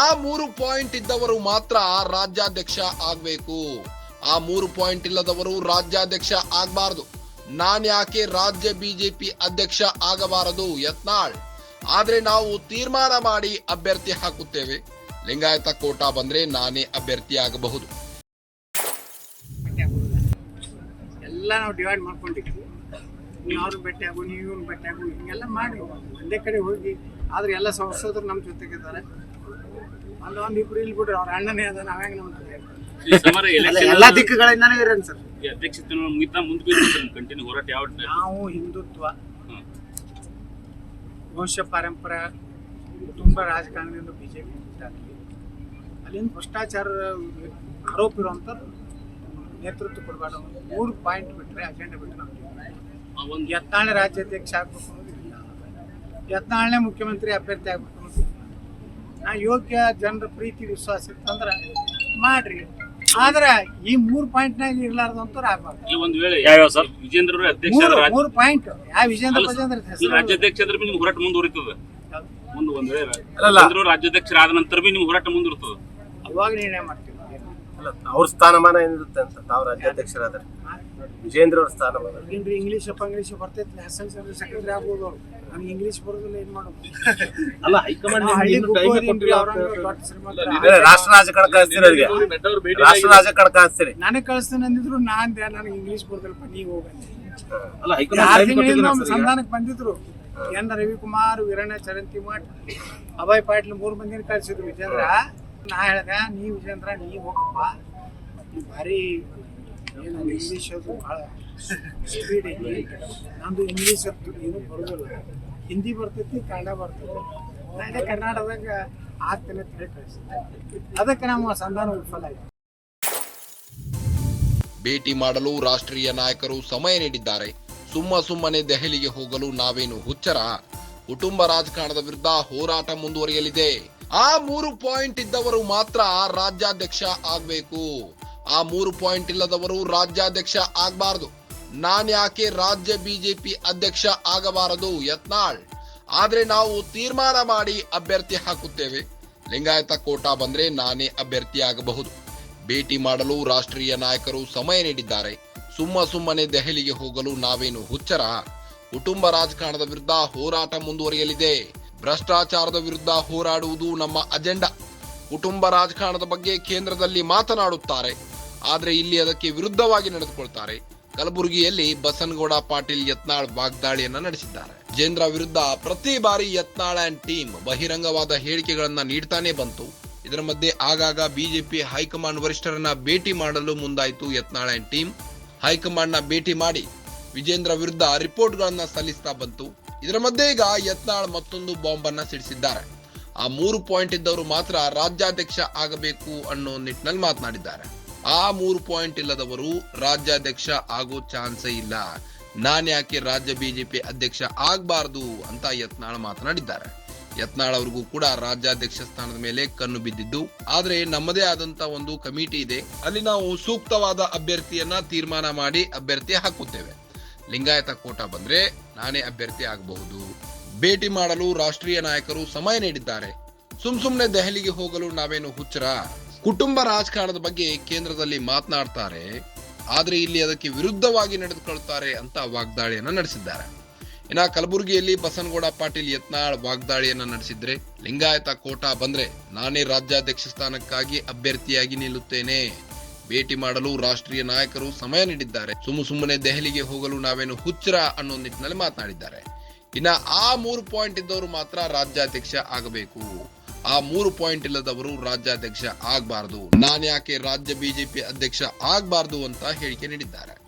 ಆ ಮೂರು ಪಾಯಿಂಟ್ ಇದ್ದವರು ಮಾತ್ರ ರಾಜ್ಯಾಧ್ಯಕ್ಷ ಆಗ್ಬೇಕು. ಆ ಮೂರು ಪಾಯಿಂಟ್ ಇಲ್ಲದವರು ರಾಜ್ಯಾಧ್ಯಕ್ಷ ಆಗ್ಬಾರದು. ನಾನ್ ಯಾಕೆ ರಾಜ್ಯ ಬಿಜೆಪಿ ಅಧ್ಯಕ್ಷ ಆಗಬಾರದು ಯತ್ನಾಳ್? ಆದ್ರೆ ನಾವು ತೀರ್ಮಾನ ಮಾಡಿ ಅಭ್ಯರ್ಥಿ ಹಾಕುತ್ತೇವೆ. ಲಿಂಗಾಯತ ಕೋಟಾ ಬಂದ್ರೆ ನಾನೇ ಅಭ್ಯರ್ಥಿ ಆಗಬಹುದು. ಎಲ್ಲ ನಾವು ಡಿವೈಡ್ ಮಾಡ್ಕೊಂಡಿದ್ವಿ ಅವ್ರು ಭೇಟಿ ಆಗು, ನೀವು ಭೇಟಿ ಆಗು, ಹಿಂಗೆಲ್ಲ ಮಾಡಿ ಒಂದೇ ಕಡೆ ಹೋಗಿ, ಆದ್ರೆ ಎಲ್ಲ ಸಂಸದರು ನಮ್ಮ ಜೊತೆಗಿದ್ದಾರೆ. ಅಲ್ಲಿ ಒಂದು ಇಬ್ರು ಇಲ್ಲಿ ಬಿಡ್ರಿ ಅವ್ರ ಅಣ್ಣನೇ ಅದ ನಾವ್ಯಾಂಗ ನಮ್ಮ ಜೊತೆ ಈ ಸಮರ ಎಲೆಕ್ಷನ್ ಎಲ್ಲ ದಿಕ್ಕುಗಳಿಂದಾನೇ ಇರೋಣ ಸರ್. ಈ ಅಧ್ಯಕ್ಷತೆ ಮುಗಿತಾ ಮುಂದೆ ಕಂಟಿನ್ಯೂ ಹೋರಾಟ ಯಾವ ನಾವು ಹಿಂದುತ್ವ. ಹ್ಮ್. ವಂಶ ಪರಂಪರೆ ಕುಟುಂಬ ರಾಜಕಾರಣದಿಂದ ಬಿ ಜೆ ಪಿ ಅಲ್ಲಿಂದ ಭ್ರಷ್ಟಾಚಾರ ಆರೋಪ ಇರುವಂತ ನೇತೃತ್ವ ಕೊಡಬಾರ್ದು ಮೂರು ಪಾಯಿಂಟ್ ಬಿಟ್ಟರೆ ಅಜೆಂಡಾ ಬಿಟ್ಟರೆ ನಾವು ಆ ಒಂದು ಯತ್ನಾಳೆ ರಾಜ್ಯಾಧ್ಯಕ್ಷ ಆಗ್ಬೇಕು ಅನ್ನೋದಿಲ್ಲ ಯತ್ನಾಳನೆ ಮುಖ್ಯಮಂತ್ರಿ ಅಭ್ಯರ್ಥಿ ಆಗ್ಬೇಕು ನಾ ಯೋಗ್ಯ ಜನರ ಪ್ರೀತಿ ವಿಶ್ವಾಸ ಇತ್ತಂದ್ರೆ ಮಾಡ್ರಿ. ಆದ್ರೆ ಈ ಮೂರು ಪಾಯಿಂಟ್ನಾಗ ಇರ್ಲಾರ್ದಂತವ್ರು ಆಗ್ಬಾರ್ದು. ಈ ಒಂದು ವೇಳೆ ಯಾವ್ಯಾವ ಸರ್? ವಿಜೇಂದ್ರ ಅವರು ಅಧ್ಯಕ್ಷ ಮೂರು ರಾಜ್ಯ- ಮೂರು ಪಾಯಿಂಟ್ ಯಾವ ವಿಜೇಂದ್ರ ಅಲ್ಲ ಪ್ರಜೇಂದ್ರ ಈ ಹೆಸರು? ರಾಜ್ಯಾಧ್ಯಕ್ಷ ಅಂದ್ರೆ ನಿಮ್ಗೆ ಹೋರಾಟ ಮುಂದುವರಿತದೆ? ಮುಂದೆ ಒಂದ್ ವೇಳೆ. ಅಲ್ಲಲ್ಲ. ವಿಜೇಂದ್ರ ಅವರು ರಾಜ್ಯಾಧ್ಯಕ್ಷರಾದ ನಂತರ ಬಿ ನಿಮ್ಗೆ ಹೋರಾಟ ಮುಂದುವರಿತದೆ ಅವಾಗ ನಿರ್ಣಯ ಮಾಡ್ತೀವಿ. ಅಲ್ಲ ಅವ್ರ ಸ್ಥಾನಮಾನ ಏನಿರುತ್ತೆ ಅಂತ ತಾವು ರಾಜ್ಯಾಧ್ಯಕ್ಷರಾದ್ರೆ? ವಿಜೇಂದ್ರ ಅವ್ರ ಸ್ಥಾನಮಾನ ಏನ್ರಿ ಇಂಗ್ಲೀಷ್ ಅಪ್ಪ ಇಂಗ್ಲೀಷ್ ಬರ್ತೈತಿ ಹೆಸರು ಸೆಕ್ರೆಟರಿ ಆಗ್ಬೋದು ಅವ್ರು ನಮ್ಗೆ ಇಂಗ್ಲೀಷ್ ಬರೋದಿಲ್ಲ ಏನ್ ಮಾಡೋದು? ಅಲ್ಲ ಹೈಕಮಾಂಡ್ ಹಳ್ಳಿ. ರಾಷ್ಟ್ರ ರಾಜಕಾರಣ ಕಳಿಸ್ತೀರಿ ಅವ್ರಿಗೆ. ರಾಷ್ಟ್ರ ರಾಜಕಾರಣ ಕಳಿಸ್ತೀರಿ ನನಗೆ ಕಳಿಸ್ತೇನೆ ಅಂದಿದ್ರು ನಾನ್ ನನಗೆ ಇಂಗ್ಲೀಷ್ ಬರೋದಿಲ್ಲಪ್ಪ ನೀವು ಹೋಗಲ್ಲ ಅಲ್ಲ ಹೈಕಮಾಂಡ್ ಸಂಧಾನಕ್ಕೆ ಬಂದಿದ್ರು. ಎನ್ ರವಿಕುಮಾರ್ ವೀರಣ್ಣ ಚರಂತಿ ಮಠ್ ಅಭಯ್ ಪಾಟೀಲ್ ಮೂರು ಮಂದಿನ ಕಳಿಸಿದ್ರು ವಿಜೇಂದ್ರ. ನಾ ಹೇಳ್ದೆ ನೀ ವಿಜೇಂದ್ರ ನೀ ಹೋಗಪ್ಪ. ಭಾರಿ ಏನು ಇಂಗ್ಲೀಷ್ ಅದು ಭಾಳ ಸ್ಪೀಡ್ ಐತಿ. ನಂದು ಇಂಗ್ಲೀಷ್ ಅದು ಏನು ಬರೋದಿಲ್ಲ. ಹಿಂದಿ ಬರ್ತೈತಿ, ಕನ್ನಡ ಬರ್ತೈತಿ. ನನಗೆ ಕರ್ನಾಟಕದಾಗ ಆಗ್ತೇನೆ ಅಂತ ಹೇಳಿ ಅದಕ್ಕೆ ನಮ್ಮ ಸಂಧಾನ ವಿಫಲ ಆಯಿತು. ಭೇಟಿ ಮಾಡಲು ರಾಷ್ಟ್ರೀಯ ನಾಯಕರು ಸಮಯ ನೀಡಿದ್ದಾರೆ. ಸುಮ್ಮ ಸುಮ್ಮನೆ ದೆಹಲಿಗೆ ಹೋಗಲು ನಾವೇನು ಹುಚ್ಚರ? ಕುಟುಂಬ ರಾಜಕಾರಣದ ವಿರುದ್ಧ ಹೋರಾಟ ಮುಂದುವರಿಯಲಿದೆ. ಆ ಮೂರು ಪಾಯಿಂಟ್ ಇದ್ದವರು ಮಾತ್ರ ರಾಜ್ಯಾಧ್ಯಕ್ಷ ಆಗ್ಬೇಕು. ಆ ಮೂರು ಪಾಯಿಂಟ್ ಇಲ್ಲದವರು ರಾಜ್ಯಾಧ್ಯಕ್ಷ ಆಗ್ಬಾರ್ದು. ನಾನ್ಯಾಕೆ ರಾಜ್ಯ ಬಿಜೆಪಿ ಅಧ್ಯಕ್ಷ ಆಗಬಾರದು? ಯತ್ನಾಳ್. ಆದ್ರೆ ನಾವು ತೀರ್ಮಾನ ಮಾಡಿ ಅಭ್ಯರ್ಥಿ ಹಾಕುತ್ತೇವೆ. ಲಿಂಗಾಯತ ಕೋಟಾ ಬಂದ್ರೆ ನಾನೇ ಅಭ್ಯರ್ಥಿ ಆಗಬಹುದು. ಭೇಟಿ ಮಾಡಲು ರಾಷ್ಟ್ರೀಯ ನಾಯಕರು ಸಮಯ ನೀಡಿದ್ದಾರೆ. ಸುಮ್ಮ ಸುಮ್ಮನೆ ದೆಹಲಿಗೆ ಹೋಗಲು ನಾವೇನು ಹುಚ್ಚರ? ಕುಟುಂಬ ರಾಜಕಾರಣದ ವಿರುದ್ಧ ಹೋರಾಟ ಮುಂದುವರಿಯಲಿದೆ. ಭ್ರಷ್ಟಾಚಾರದ ವಿರುದ್ಧ ಹೋರಾಡುವುದು ನಮ್ಮ ಅಜೆಂಡಾ. ಕುಟುಂಬ ರಾಜಕಾರಣದ ಬಗ್ಗೆ ಕೇಂದ್ರದಲ್ಲಿ ಮಾತನಾಡುತ್ತಾರೆ. ಆದ್ರೆ ಇಲ್ಲಿ ಅದಕ್ಕೆ ವಿರುದ್ಧವಾಗಿ ನಡೆದುಕೊಳ್ತಾರೆ. ಕಲಬುರಗಿಯಲ್ಲಿ ಬಸನಗೌಡ ಪಾಟೀಲ್ ಯತ್ನಾಳ್ ವಾಗ್ದಾಳಿಯನ್ನ ನಡೆಸಿದ್ದಾರೆ. ಜೇಂದ್ರ ವಿರುದ್ಧ ಪ್ರತಿ ಬಾರಿ ಯತ್ನಾಳ್ ಅಂಡ್ ಟೀಮ್ ಬಹಿರಂಗವಾದ ಹೇಳಿಕೆಗಳನ್ನ ನೀಡ್ತಾನೆ ಬಂತು. ಇದರ ಮಧ್ಯೆ ಆಗಾಗ ಬಿಜೆಪಿ ಹೈಕಮಾಂಡ್ ವರಿಷ್ಠರನ್ನ ಭೇಟಿ ಮಾಡಲು ಮುಂದಾಯಿತು ಯತ್ನಾಳ್ ಅಂಡ್ ಟೀಮ್. ಹೈಕಮಾಂಡ್ನ ಭೇಟಿ ಮಾಡಿ ವಿಜೇಂದ್ರ ವಿರುದ್ಧ ರಿಪೋರ್ಟ್ ಗಳನ್ನ ಸಲ್ಲಿಸ್ತಾ ಬಂತು. ಇದರ ಮಧ್ಯೆ ಈಗ ಯತ್ನಾಳ್ ಮತ್ತೊಂದು ಬಾಂಬ್ ಅನ್ನ ಸಿಡಿಸಿದ್ದಾರೆ. ಆ ಮೂರು ಪಾಯಿಂಟ್ ಇದ್ದವರು ಮಾತ್ರ ರಾಜ್ಯಾಧ್ಯಕ್ಷ ಆಗಬೇಕು ಅನ್ನೋ ನಿಟ್ಟಿನಲ್ಲಿ ಮಾತನಾಡಿದ್ದಾರೆ. ಆ ಮೂರು ಪಾಯಿಂಟ್ ಇಲ್ಲದವರು ರಾಜ್ಯಾಧ್ಯಕ್ಷ ಆಗೋ ಚಾನ್ಸೇ ಇಲ್ಲ. ನಾನ್ ಯಾಕೆ ರಾಜ್ಯ ಬಿಜೆಪಿ ಅಧ್ಯಕ್ಷ ಆಗ್ಬಾರ್ದು ಅಂತ ಯತ್ನಾಳ್ ಮಾತನಾಡಿದ್ದಾರೆ. ಯತ್ನಾಳ್ ಅವ್ರಿಗೂ ಕೂಡ ರಾಜ್ಯಾಧ್ಯಕ್ಷ ಸ್ಥಾನದ ಮೇಲೆ ಕಣ್ಣು ಬಿದ್ದಿದ್ದು, ಆದರೆ ನಮ್ಮದೇ ಆದಂತ ಒಂದು ಕಮಿಟಿ ಇದೆ. ಅಲ್ಲಿ ನಾವು ಸೂಕ್ತವಾದ ಅಭ್ಯರ್ಥಿಯನ್ನ ತೀರ್ಮಾನ ಮಾಡಿ ಅಭ್ಯರ್ಥಿ ಹಾಕುತ್ತೇವೆ. ಲಿಂಗಾಯತ ಕೋಟಾ ಬಂದ್ರೆ ನಾನೇ ಅಭ್ಯರ್ಥಿ ಆಗಬಹುದು. ಭೇಟಿ ಮಾಡಲು ರಾಷ್ಟ್ರೀಯ ನಾಯಕರು ಸಮಯ ನೀಡಿದ್ದಾರೆ. ಸುಮ್ ಸುಮ್ನೆ ದೆಹಲಿಗೆ ಹೋಗಲು ನಾವೇನು ಹುಚ್ಚರ? ಕುಟುಂಬ ರಾಜಕಾರಣದ ಬಗ್ಗೆ ಕೇಂದ್ರದಲ್ಲಿ ಮಾತನಾಡ್ತಾರೆ, ಆದರೆ ಇಲ್ಲಿ ಅದಕ್ಕೆ ವಿರುದ್ಧವಾಗಿ ನಡೆದುಕೊಳ್ತಾರೆ ಅಂತ ವಾಗ್ದಾಳಿಯನ್ನ ನಡೆಸಿದ್ದಾರೆ. ಇನ್ನ ಕಲಬುರಗಿಯಲ್ಲಿ ಬಸನಗೌಡ ಪಾಟೀಲ್ ಯತ್ನಾಳ್ ವಾಗ್ದಾಳಿಯನ್ನ ನಡೆಸಿದ್ರೆ, ಲಿಂಗಾಯತ ಕೋಟಾ ಬಂದ್ರೆ ನಾನೇ ರಾಜ್ಯಾಧ್ಯಕ್ಷ ಸ್ಥಾನಕ್ಕಾಗಿ ಅಭ್ಯರ್ಥಿಯಾಗಿ ನಿಲ್ಲುತ್ತೇನೆ. ಭೇಟಿ ಮಾಡಲು ರಾಷ್ಟ್ರೀಯ ನಾಯಕರು ಸಮಯ ನೀಡಿದ್ದಾರೆ. ಸುಮ್ಮ ಸುಮ್ಮನೆ ದೆಹಲಿಗೆ ಹೋಗಲು ನಾವೇನು ಹುಚ್ಚರ ಅನ್ನೋ ನಿಟ್ಟಿನಲ್ಲಿ ಮಾತನಾಡಿದ್ದಾರೆ. ಇನ್ನ ಆ ಮೂರು ಪಾಯಿಂಟ್ ಇದ್ದವರು ಮಾತ್ರ ರಾಜ್ಯಾಧ್ಯಕ್ಷ ಆಗಬೇಕು. ಆ ಮೂರು ಪಾಯಿಂಟ್ ಇಲ್ಲದವರು ರಾಜ್ಯಾಧ್ಯಕ್ಷ ಆಗಬಾರದು. ನಾನು ಯಾಕೆ ರಾಜ್ಯ ಬಿಜೆಪಿ ಅಧ್ಯಕ್ಷ ಆಗಬಾರದು ಅಂತ ಹೇಳಿಕೆ ನೀಡಿದ್ದಾರೆ.